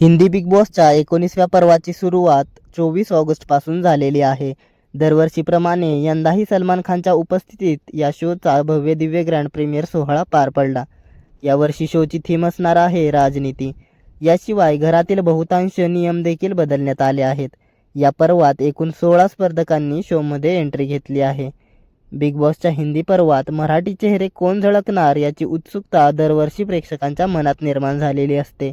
Hindi big बॉसच्या एकोणीसव्या पर्वाची सुरुवात चोवीस ऑगस्टपासून झालेली आहे. दरवर्षीप्रमाणे यंदाही सलमान खानच्या उपस्थितीत या शोचा भव्य दिव्य ग्रँड प्रीमियर सोहळा पार पडला. यावर्षी शोची थीम असणार आहे राजनीती. याशिवाय घरातील बहुतांश नियम देखील बदलण्यात आले आहेत. या पर्वात एकूण सोळा स्पर्धकांनी शोमध्ये एंट्री घेतली आहे. बिग बॉसच्या हिंदी पर्वात मराठी चेहरे कोण झळकणार याची उत्सुकता दरवर्षी प्रेक्षकांच्या मनात निर्माण झालेली असते.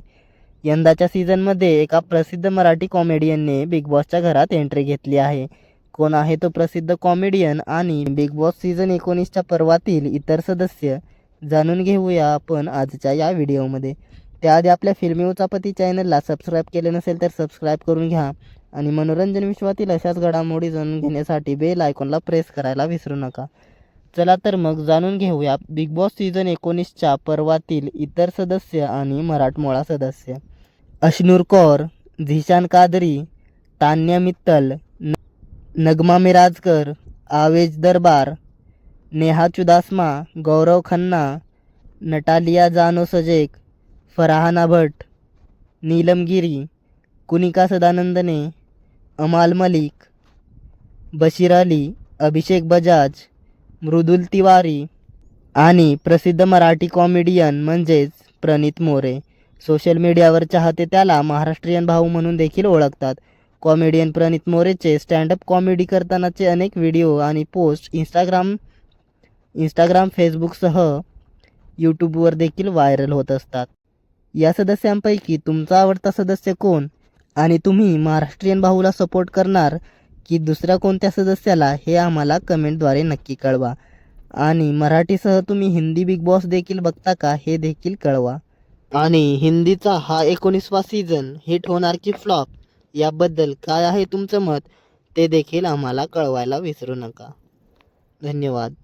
यंदाच्या सीझनमध्ये एका प्रसिद्ध मराठी कॉमेडियनने बिग बॉसच्या घरात एंट्री घेतली आहे. कोण आहे तो प्रसिद्ध कॉमेडियन आणि बिग बॉस सीझन एकोणीसच्या पर्वातील इतर सदस्य जाणून घेऊया आपण आजच्या या व्हिडिओमध्ये. त्याआधी आपल्या फिल्मी उचापती चॅनलला सबस्क्राईब केले नसेल तर सबस्क्राईब करून घ्या आणि मनोरंजन विश्वातील अशाच घडामोडी जाणून घेण्यासाठी बेल आयकॉनला प्रेस करायला विसरू नका. चला तर मग जाणून घेऊया बिग बॉस सीझन एकोणीसच्या पर्वातील इतर सदस्य आणि मराठमोळा सदस्य. अश्नूर कौर झिशान कादरी तान्या मित्तल न Nagma Mirajkar Awez Darbar Neha Chudasama Gaurav Khanna Natalia Janoszek फराहाना भट नीलम गिरी कुनिका सदानंदने अमाल मलिक बशीर अली अभिषेक बजाज मृदुल तिवारी आणि प्रसिद्ध मराठी कॉमेडियन म्हणजेच प्रणित मोरे. सोशल मीडियावर चाहते त्याला महाराष्ट्रीयन भाऊ म्हणून देखील ओळखतात. कॉमेडियन प्रणित मोरेचे स्टँडअप कॉमेडी करतानाचे अनेक व्हिडिओ आणि पोस्ट इंस्टाग्राम इंस्टाग्राम फेसबुकसह यूट्यूबवर देखील व्हायरल होत असतात. या सदस्यांपैकी तुमचा आवडता सदस्य कोण? आणि तुम्ही महाराष्ट्रीयन भाऊला सपोर्ट करणार की दुसऱ्या कोणत्या सदस्याला हे आम्हाला कमेंटद्वारे नक्की कळवा. आणि मराठीसह तुम्ही हिंदी बिग बॉस देखील बघता का हे देखील कळवा. आणि हिंदीचा हा एकोणीसवा सीझन हिट होणार की फ्लॉप याबद्दल काय आहे तुमचं मत ते देखील आम्हाला कळवायला विसरू नका. धन्यवाद.